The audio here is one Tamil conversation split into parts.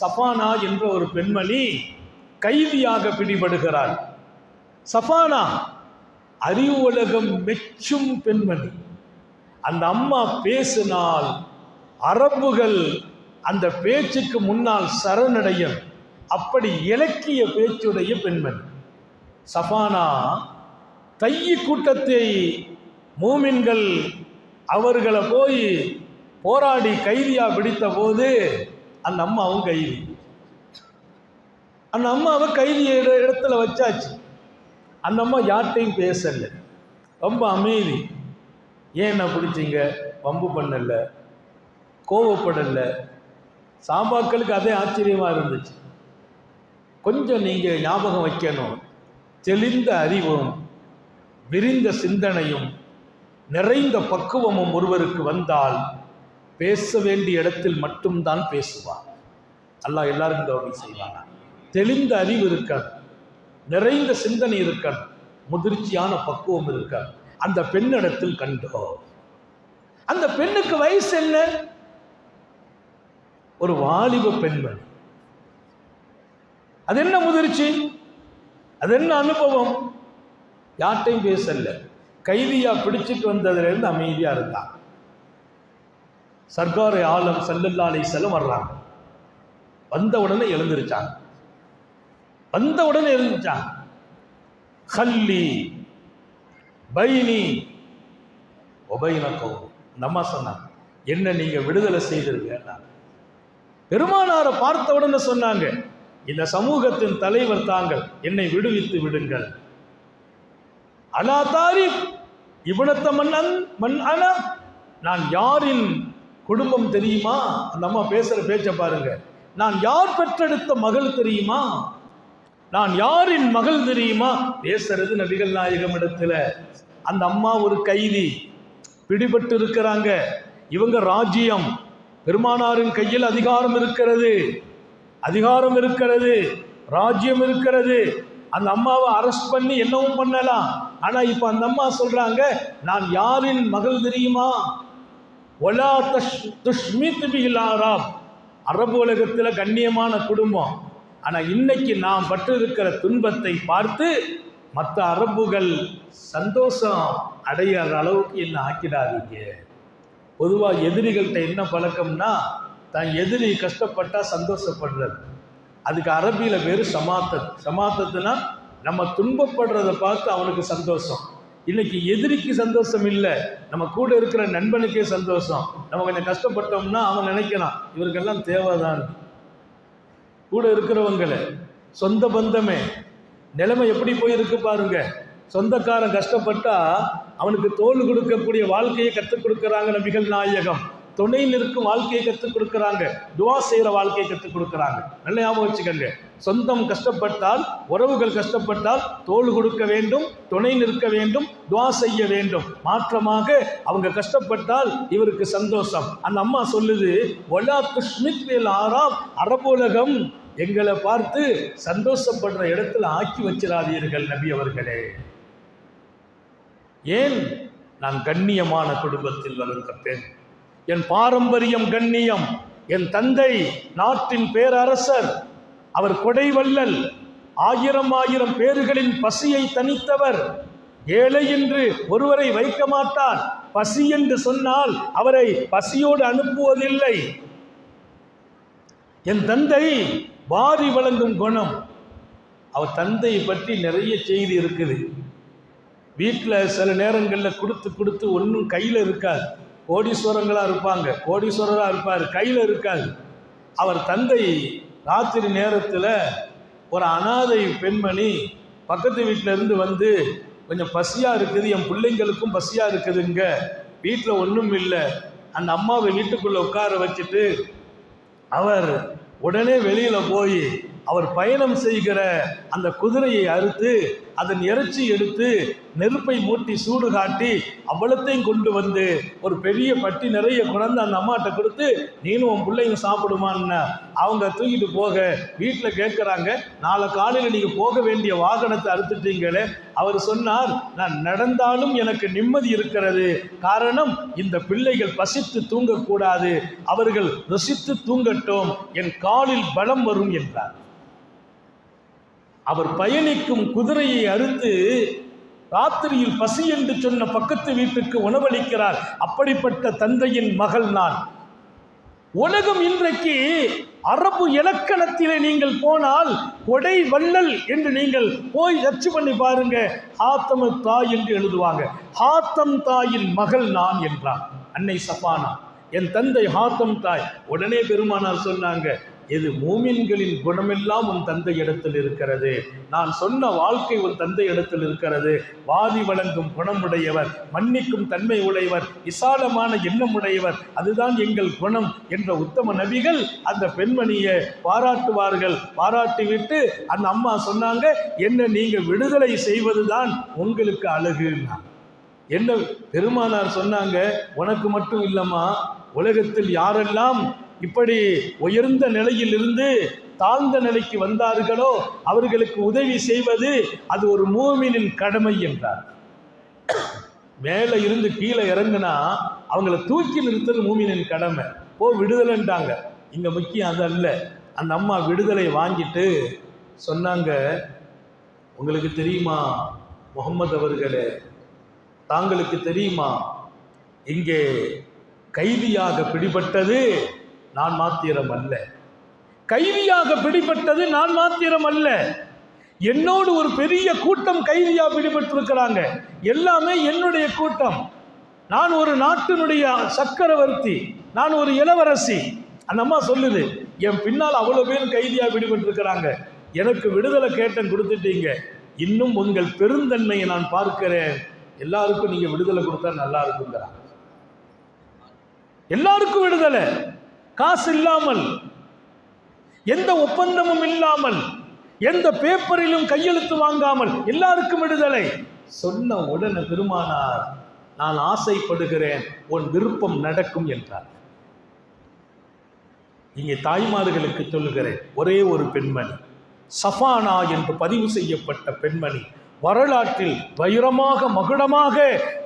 சஃபானா என்ற ஒரு பெண்மணி கைதியாக பிடிபடுகிறாள். சஃபானா அறிவு உலகம் மெச்சும் பெண்மணி. அந்த அம்மா பேசினால் அரபுகள் அந்த பேச்சுக்கு முன்னால் சரணடையும். அப்படி இலக்கிய பேச்சுடைய பெண்மணி. சஃபானா தையி கூட்டத்தை மூமின்கள் அவர்களை போய் போராடி கைதியாக பிடித்த போது அந்த அம்மாவும் கைதி. அந்த அம்மாவை கைதி இட- இடத்துல வச்சாச்சு. அந்த அம்மா யார்கிட்டையும் பேசலை. ரொம்ப அமைதி. ஏன் என்ன பிடிச்சிங்க? வம்பு பண்ணலை. கோவப்படலை. சாம்பாக்களுக்கு அதே ஆச்சரியமாக இருந்துச்சு. கொஞ்சம் நீங்கள் ஞாபகம் வைக்கணும். தெளிந்த அறிவும் விரிந்த சிந்தனையும் நிறைந்த பக்குவமும் ஒருவருக்கு வந்தால் பேச வேண்டிய இடத்தில் மட்டும்தான் பேசுவார். அல்லாஹ் எல்லாருக்கும் கவனம் செய்வானா? தெளிந்த அறிவு இருக்காது. நிறைந்த சிந்தனை இருக்காது. முதிர்ச்சியான பக்குவம் இருக்காது. அந்த பெண்ணிடத்தில் கண்டோ அந்த பெண்ணுக்கு வயசு என்ன? ஒரு வாலிப பெண்மணி. அது என்ன முதிர்ச்சி? அது என்ன அனுபவம்? யார்ட்டையும் பேசல. கைதியா பிடிச்சிட்டு வந்ததுல இருந்து அமைதியா இருந்தான். சர்க்கார் ஆலம் சல்லல்லா அலிசல்லம் வர்றாங்க. வந்த உடனே எழுந்திருச்சாங்க. வந்த உடனே எழுந்திருச்சாங்க. ஹல்லி பைனி ஒபைனக்கோ இந்த சொன்னாங்க என்ன நீங்க விடுதலை செய்திருங்க பெருமானாரை பார்த்த உடனே சொன்னாங்க இந்த சமூகத்தின் தலைவர் தாங்கள் என்னை விடுவித்து விடுங்கள். அலா தாரிஃப் இவனத்த மன்னன் மன் அனா? நான் யாரின் குடும்பம் தெரியுமா? அந்த அம்மா பேசுகிற பேச்சை பாருங்க. நான் யார் பெற்றெடுத்த மகள் தெரியுமா? நான் யாரின் மகள் தெரியுமா? பேசுறது நபிகள் நாயகம் இடத்துல. அந்த அம்மா ஒரு கைதி. பிடிபட்டு இருக்கிறாங்க. இவங்க ராஜ்யம். பெருமானாரின் கையில் அதிகாரம் இருக்கிறது. அதிகாரம் இருக்கிறது. ராஜ்யம் இருக்கிறது. அந்த அம்மாவை அரெஸ்ட் பண்ணி என்னவும் பண்ணலாம். ஆனால் இப்போ அந்த அம்மா சொல்றாங்க நான் யாரின் மகள் தெரியுமா? ஒலா தஷ் துஷ்மித் பிஹில் ஆராப் அரபு உலகத்தில் கண்ணியமான குடும்பம். ஆனால் இன்னைக்கு நாம் பட்டிருக்கிற துன்பத்தை பார்த்து மற்ற அரபுகள் சந்தோஷம் அடையிற அளவுக்கு என்ன ஆக்கிடாதீங்க. பொதுவாக எதிரிகள்கிட்ட என்ன பழக்கம்னா தான் எதிரி கஷ்டப்பட்டால் சந்தோஷப்படுறது. அதுக்கு அரபியில் பேர் சமாத்தத் சமாத்தத்துனா நம்ம துன்பப்படுறதை பார்த்து அவனுக்கு சந்தோஷம். இன்னைக்கு எதிரிக்கு சந்தோஷம் இல்லை. நம்ம கூட இருக்கிற நண்பனுக்கே சந்தோஷம். நம்ம கொஞ்சம் கஷ்டப்பட்டோம்னா அவன் நினைக்கலாம் இவருக்கெல்லாம் தேவைதான். கூட இருக்கிறவங்கள சொந்த பந்தமே. நிலைமை எப்படி போயிருக்கு பாருங்க. சொந்தக்காரன் கஷ்டப்பட்டா அவனுக்கு தோல் கொடுக்கக்கூடிய வாழ்க்கையை கற்றுக் கொடுக்குறாங்க நபிகள் நாயகம். துணை நிற்கும் வாழ்க்கையை கற்றுக் கொடுக்குறாங்க. துவா செய்கிற வாழ்க்கையை கற்றுக் கொடுக்குறாங்க. நல்ல ஞாபகம் வச்சுக்கோங்க. சொந்தம் கஷ்டப்பட்டால் உறவுகள் கஷ்டப்பட்டால் தோல் கொடுக்க வேண்டும் துணை நிற்க வேண்டும் துவா செய்ய வேண்டும். மாற்றமாக அவங்க கஷ்டப்பட்டால் இவருக்கு சந்தோஷம். அந்த அம்மா சொல்லுது ஒலா துஷ்மித் வேல் ஆறாம் அரபுலகம். எங்களை பார்த்து சந்தோஷப்படுற இடத்துல ஆக்கி வச்சிடாதீர்கள் நபி அவர்களே. ஏன்? நான் கண்ணியமான குடும்பத்தில் வளர்ந்த பெண் என் பாரம்பரியம் கண்ணியம் என் தந்தை நாட்டின் பேரரசர் அவர் கொடைவள்ளல் ஆயிரம் ஆயிரம் பேர்களின் பசியை தனித்தவர் ஏழை என்று ஒருவரை வைக்க மாட்டார். பசி என்று சொன்னால் அவரை பசியோடு அனுப்புவதில்லை. என் தந்தை வாரி வழங்கும் குணம். அவர் தந்தையை பற்றி நிறைய செய்தி இருக்குது. வீட்டில் சில நேரங்களில் கொடுத்து கொடுத்து ஒன்றும் கையில் இருக்காது. கோடீஸ்வரங்களாக இருப்பாங்க. கோடீஸ்வரராக இருப்பார். கையில் இருக்காது. அவர் தந்தை ராத்திரி நேரத்தில் ஒரு அனாதை பெண்மணி பக்கத்து வீட்டில் இருந்து வந்து கொஞ்சம் பசியாக இருக்குது. என் பிள்ளைங்களுக்கும் பசியாக இருக்குதுங்க. வீட்டில் ஒன்றும் இல்லை. அந்த அம்மாவை வீட்டுக்குள்ளே உட்கார வச்சுட்டு அவர் உடனே வெளியில் போய் அவர் பயணம் செய்கிற அந்த குதிரையை அறுத்து அதன் இறைச்சி எடுத்து நெருப்பை மூட்டி சூடு காட்டி அவ்வளத்தையும் கொண்டு வந்து ஒரு பெரிய பட்டி நிறைய குழந்தை அந்த அம்மாட்ட கொடுத்து நீனும் உன் பிள்ளைங்க சாப்பிடுமான்னு. அவங்க தூக்கிட்டு போக வீட்டில் கேட்குறாங்க நாளை காலையில் நீங்கள் போக வேண்டிய வாகனத்தை அறுத்துட்டீங்களே. அவர் சொன்னார் நான் நடந்தாலும் எனக்கு நிம்மதி இருக்கிறது. காரணம் இந்த பிள்ளைகள் பசித்து தூங்கக்கூடாது. அவர்கள் ருசித்து தூங்கட்டும். என் காலில் பலம் வரும் என்றார். அவர் பயணிக்கும் குதிரையை அறுத்து ராத்திரியில் பசி என்று சொன்ன பக்கத்து வீட்டுக்கு உணவளிக்கிறார். அப்படிப்பட்ட தந்தையின் மகள் நான். உலகம் இன்றைக்கு அரபு இலக்கணத்திலே நீங்கள் போனால் கொடை வள்ளல் என்று நீங்கள் போய் சர்ச் பண்ணி பாருங்க. ஹாத்தம தாய் என்று எழுதுவாங்க. ஹாத்தம் தாயின் மகள் நான் என்றான். அன்னை சபானா என் தந்தை ஹாத்தம் தாய். உடனே பெருமானார் சொன்னாங்க இது மூமின்களின் குணமெல்லாம் உன் தந்தை இடத்தில் இருக்கிறது? நான் சொன்ன வாழ்க்கை உன் தந்தை இடத்தில் இருக்கிறது. வாதி வழங்கும் குணமுடையவர் மன்னிக்கும் தன்மை உடையவர் விசாலமான எண்ணம் உடையவர் அதுதான் எங்கள் குணம் என்ற உத்தம நபிகள் அந்த பெண்மணியை பாராட்டுவார்கள். பாராட்டிவிட்டு அந்த அம்மா சொன்னாங்க என்ன நீங்கள் விடுதலை செய்வதுதான் உங்களுக்கு அழகுன்னா என்ன பெருமானார் சொன்னாங்க உனக்கு மட்டும் இல்லம்மா உலகத்தில் யாரெல்லாம் இப்படி உயர்ந்த நிலையிலிருந்து தாழ்ந்த நிலைக்கு வந்தார்களோ அவர்களுக்கு உதவி செய்வது அது ஒரு மூமினின் கடமை என்றார். மேலே இருந்து கீழே இறங்குனா அவங்கள தூக்கி நிறுத்தது மூமினின் கடமை. போ விடுதலைன்ட்டாங்க இங்க முக்கியம் அது அல்ல. அந்த அம்மா விடுதலை வாங்கிட்டு சொன்னாங்க உங்களுக்கு தெரியுமா முகமது அவர்களே? தாங்களுக்கு தெரியுமா? இங்கே கைதியாக பிடிபட்டது நான் மாத்திரம் அல்ல கைதியாக பிடிபட்டது நான் மாத்திரம் அல்ல என்னோடு ஒரு பெரிய கூட்டம் கைதியாக பிடிபட்டிருக்கிறாங்க. எல்லாமே என்னுடைய கூட்டம். நான் ஒரு நாட்டினுடைய சக்கரவர்த்தி நான் ஒரு இளவரசி. அந்த அம்மா சொல்லுது என் பின்னால் அவ்வளோ பேர் கைதியாக பிடிபட்டிருக்கிறாங்க. எனக்கு விடுதலை கேட்டன் கொடுத்துட்டீங்க. இன்னும் உங்கள் பெருந்தன்மையை நான் பார்க்கிறேன். எல்லாருக்கும் நீங்கள் விடுதலை கொடுத்தா நல்லா இருக்குங்கிறாங்க எல்லாருக்கும் விடுதலை. காசு இல்லாமல் எந்த ஒப்பந்தமும் இல்லாமல் எந்த பேப்பரிலும் கையெழுத்து வாங்காமல் எல்லாருக்கும் விடுதலை. சொன்ன உடனே பெருமானார் நான் ஆசைப்படுகிறேன் உன் விருப்பம் நடக்கும் என்றார். இங்கே தாய்மார்களுக்கு சொல்லுகிறேன் ஒரே ஒரு பெண்மணி சஃபானா என்று பதிவு செய்யப்பட்ட பெண்மணி வரலாற்றில் வைரமாக மகுடமாக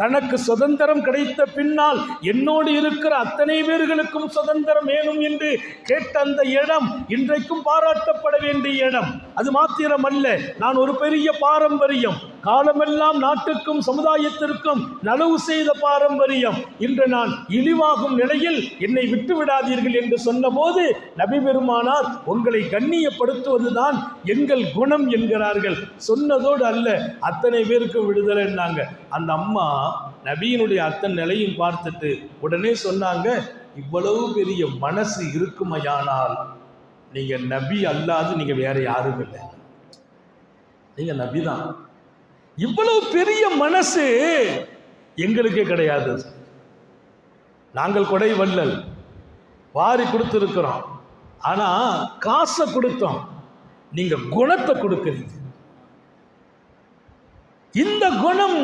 தனக்கு சுதந்திரம் கிடைத்த பின்னால் என்னோடு இருக்கிற அத்தனை பேர்களுக்கும் சுதந்திரம் வேணும் என்று கேட்ட அந்த இடம் இன்றைக்கும் பாராட்டப்பட வேண்டிய இடம். அது மாத்திரம் அல்ல நான் ஒரு பெரிய பாரம்பரியம். காலமெல்லாம் நாட்டுக்கும் சமுதாயத்திற்கும் நலவு செய்த பாரம்பரியம். இன்று நான் இழிவாகும் நிலையில் என்னை விட்டு விடாதீர்கள் என்று சொன்னபோது நபி பெருமானார் உங்களை கண்ணியப்படுத்துவதுதான் எங்கள் குணம் என்கிறார்கள். சொன்னதோடு அல்ல அத்தனை பேருக்கு விடுதலைன்னாங்க அந்த அம்மா நபியினுடைய அத்தன் நிலையும் பார்த்துட்டு உடனே சொன்னாங்க இவ்வளவு பெரிய மனசு இருக்குமையானால் நீங்க நபி அல்லாது நீங்க வேற யாரும் இல்லை. நீங்க நபி தான். இவ்வளவு பெரிய மனசு எங்களுக்கே கிடையாது. நாங்கள் கொடை வள்ளல். வாரி கொடுத்துருக்கிறோம். ஆனா காசை கொடுத்தோம். நீங்க குணத்தை கொடுக்குறீங்க. இந்த குணம்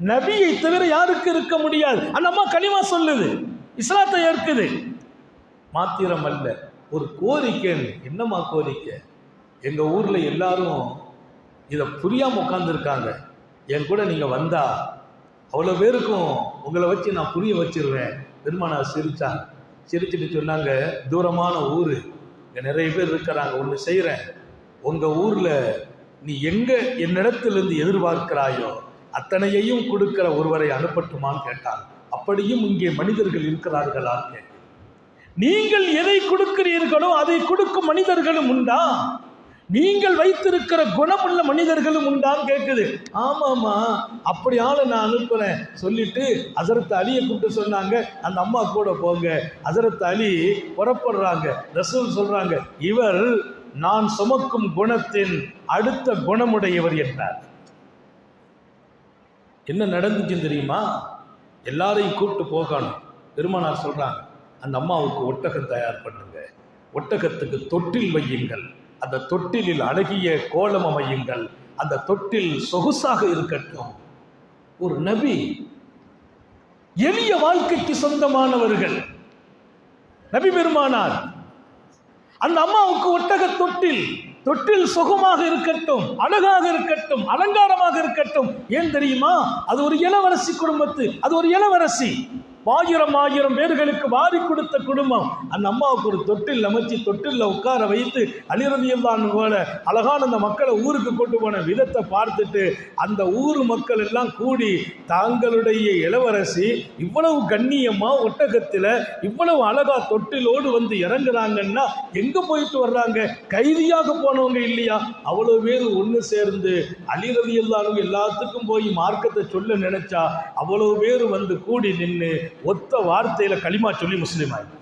நபியை தவிர யாருக்கு இருக்க முடியாது? அந்த அம்மா களிமா சொல்லுது இஸ்லாத்தை ஏற்குது. மாத்திரம் அல்ல ஒரு கோரிக்கை என்னம்மா கோரிக்கை? எங்கள் ஊரில் எல்லாரும் இதை புரியாமல் உட்காந்துருக்காங்க என் கூட நீங்கள் வந்தா அவ்வளோ பேருக்கும் உங்களை வச்சு நான் புரிய வச்சிருவேன். பெருமானா சிரிச்சாங்க சிரிச்சுட்டு சொன்னாங்க தூரமான ஊர். இங்கே நிறைய பேர் இருக்கிறாங்க ஒன்று செய்கிறேன் உங்கள் ஊரில் நீ எங்கே என்னிடத்திலிருந்து எதிர்பார்க்கிறாயோ அத்தனையையும் கொடுக்கிற ஒருவரை அனுப்பட்டுமான்னு கேட்டார் அப்படியும் இங்கே மனிதர்கள் இருக்கிறார்களா நீங்கள் எதை கொடுக்கிறீர்களோ அதை கொடுக்கும் மனிதர்களும் உண்டா? நீங்கள் வைத்திருக்கிற குணமுள்ள மனிதர்களும் உண்டான்னு கேட்குது ஆமாம்மா அப்படி ஆளை நான் அனுப்புறேன். சொல்லிட்டு அசரத் அலியை கூப்பிட்டு சொன்னாங்க அந்த அம்மா கூட போங்க. அசரத் அலி புறப்படுறாங்க ரசூல் சொல்றாங்க இவர் நான் சுமக்கும் குணத்தின் அடுத்த குணமுடையவர் என்றார் என்ன நடந்துச்சுன்னு தெரியுமா? எல்லாரையும் கூப்பிட்டு போகணும். பெருமானார் சொல்றாங்க அந்த அம்மாவுக்கு ஒட்டகம் தயார் பண்ணுங்க. ஒட்டகத்துக்கு தொட்டில் வையுங்கள். அந்த தொட்டிலில் அழகிய கோலம் அமையுங்கள். அந்த தொட்டில் சொகுசாக இருக்கட்டும். ஒரு நபி எளிய வாழ்க்கைக்கு சொந்தமானவர்கள். நபி பெருமானார் அந்த அம்மாவுக்கு ஒட்டக தொட்டில் தொட்டில் சுகமாக இருக்கட்டும் அழகாக இருக்கட்டும் அலங்காரமாக இருக்கட்டும். ஏன் தெரியுமா? அது ஒரு இளவரசி குடும்பத்து அது ஒரு இளவரசி. ஆயிரம் ஆயிரம் பேர்களுக்கு வாரி கொடுத்த குடும்பம். அந்த அம்மாவுக்கு ஒரு தொட்டில் அமைச்சு தொட்டில்ல உட்கார வைத்து அலிரதியல்லான் போல அழகான அந்த மக்களை ஊருக்கு கொண்டு போன விதத்தை பார்த்துட்டு அந்த ஊர் மக்கள் எல்லாம் கூடி தாங்களுடைய இளவரசி இவ்வளவு கண்ணியமா ஒட்டகத்தில் இவ்வளவு அழகா தொட்டிலோடு வந்து இறங்குறாங்கன்னா எங்க போயிட்டு வர்றாங்க? கைதியாக போனவங்க இல்லையா? அவ்வளவு பேர் ஒன்று சேர்ந்து அலிரதி எல்லாத்துக்கும் போய் மார்க்கத்தை சொல்ல நினைச்சா அவ்வளவு பேர் வந்து கூடி நின்று ஒத்த வார்த்தையில களிமா சொல்லி முஸ்லீம் ஆகி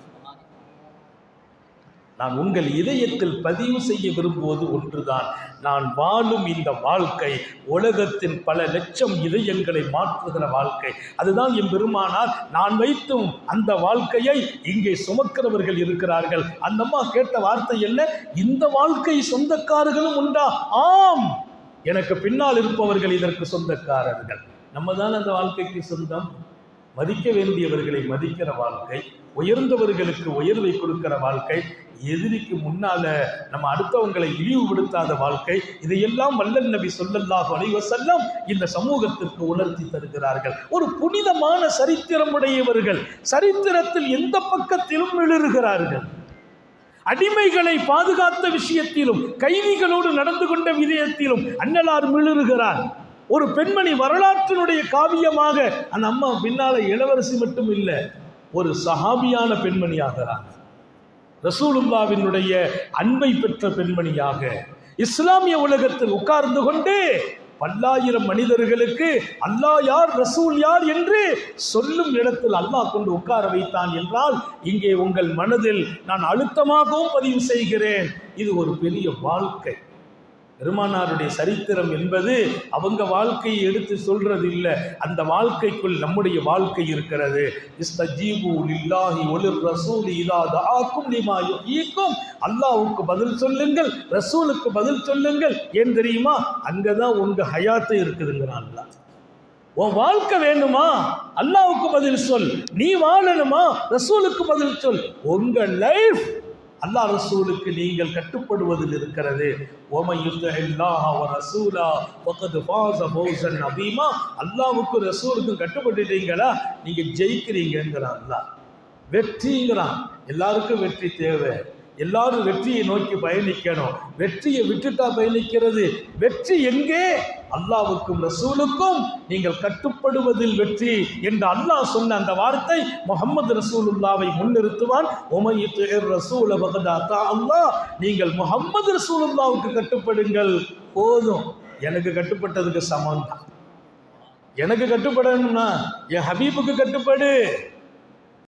நான் உங்கள் இதயத்தில் பதிவு செய்ய விரும்புவது ஒன்றுதான். நான் வாழும் இந்த வாழ்க்கை உலகத்தின் பல லட்சம் இதயங்களை மாற்றுகிற வாழ்க்கை. அதுதான் என் பெருமானார் நான் வைத்தும் அந்த வாழ்க்கையை இங்கே சுமக்கிறவர்கள் இருக்கிறார்கள். அந்த அம்மா கேட்ட வார்த்தை என்ன? இந்த வாழ்க்கை சொந்தக்காரர்களும் உண்டா? ஆம்! எனக்கு பின்னால் இருப்பவர்கள் இதற்கு சொந்தக்காரர்கள். நம்ம தான் அந்த வாழ்க்கைக்கு சொந்தம்? மதிக்க வேண்டியவர்களை மதிக்கிற வாழ்க்கை உயர்ந்தவர்களுக்கு உயர்வை கொடுக்கிற வாழ்க்கை எதிரிக்கு முன்னால நம்ம அடுத்தவங்களை இழிவுபடுத்தாத வாழ்க்கை இதையெல்லாம் வல்லல் நபி சொல்லல்லாஹு அலைஹி இந்த சமூகத்திற்கு உணர்த்தி தருகிறார்கள். ஒரு புனிதமான சரித்திரம் உடையவர்கள் சரித்திரத்தில் எந்த பக்கத்திலும் விழுகிறார்கள் அடிமைகளை பாதுகாத்த விஷயத்திலும் கைதிகளோடு நடந்து கொண்ட விதயத்திலும் அன்னலார் மிளறுகிறார் ஒரு பெண்மணி வரலாற்றினுடைய காவியமாக அந்த அம்மா பின்னால இளவரசி மட்டும் இல்லை ஒரு சஹாபியான பெண்மணியாகிறார். ரசூலுல்லாவினுடைய அன்பை பெற்ற பெண்மணியாக இஸ்லாமிய உலகத்தில் உட்கார்ந்து கொண்டு பல்லாயிரம் மனிதர்களுக்கு அல்லாஹ் யார் ரசூல் யார் என்று சொல்லும் இடத்தில் அல்லாஹ் கொண்டு உட்கார வைத்தான் என்றால் இங்கே உங்கள் மனதில் நான் அழுத்தமாகவும் பதிவு செய்கிறேன். இது ஒரு பெரிய வாழ்க்கை. பெருமானாருடைய சரித்திரம் என்பது அவங்க வாழ்க்கையை எடுத்து சொல்றது இல்லை அந்த வாழ்க்கைக்குள் நம்முடைய வாழ்க்கை இருக்கிறது. இஸ்தஜீபு லில்லாஹி இதா பதில் சொல்லுங்கள் ரசூலுக்கு பதில் சொல்லுங்கள். ஏன் தெரியுமா? அங்கதான் உங்க ஹயாத்து இருக்குதுங்கிறான் உன் வாழ்க்கை வேணுமா? அல்லாவுக்கு பதில் சொல். நீ வாழணுமா? ரசூலுக்கு பதில் சொல். உங்க லைஃப் அல்லாஹ் ரசூலுக்கு நீங்கள் கட்டுப்படுவதில் இருக்கிறது. அல்லாவுக்கு ரசூலுக்கும் கட்டுப்பட்டுட்டீங்களா? நீங்க ஜெயிக்கிறீங்கிறான் அல்லாஹ். வெற்றிங்கிறான். எல்லாருக்கும் வெற்றி தேவை. எல்லாரும் வெற்றியை நோக்கி பயணிக்கணும். வெற்றியை விட்டுட்டா பயணிக்கிறது. வெற்றி எங்கே? அல்லாவுக்கும் ரசூலுக்கும். நீங்கள் கட்டுப்படுவதில் வெற்றி என்று அல்லாஹ் சொன்ன அந்த வார்த்தை முகமது ரசூலுல்லாவை முன்னிறுத்துவான். உமையித்து ரசூல பகதாத்தா அல்லாஹ். நீங்கள் முகமது ரசூலுல்லாவுக்கு கட்டுப்படுங்கள். போதும். எனக்கு கட்டுப்பட்டதுக்கு சமம் தான். எனக்கு கட்டுப்படணும்னா என் ஹபீபுக்கு கட்டுப்படு.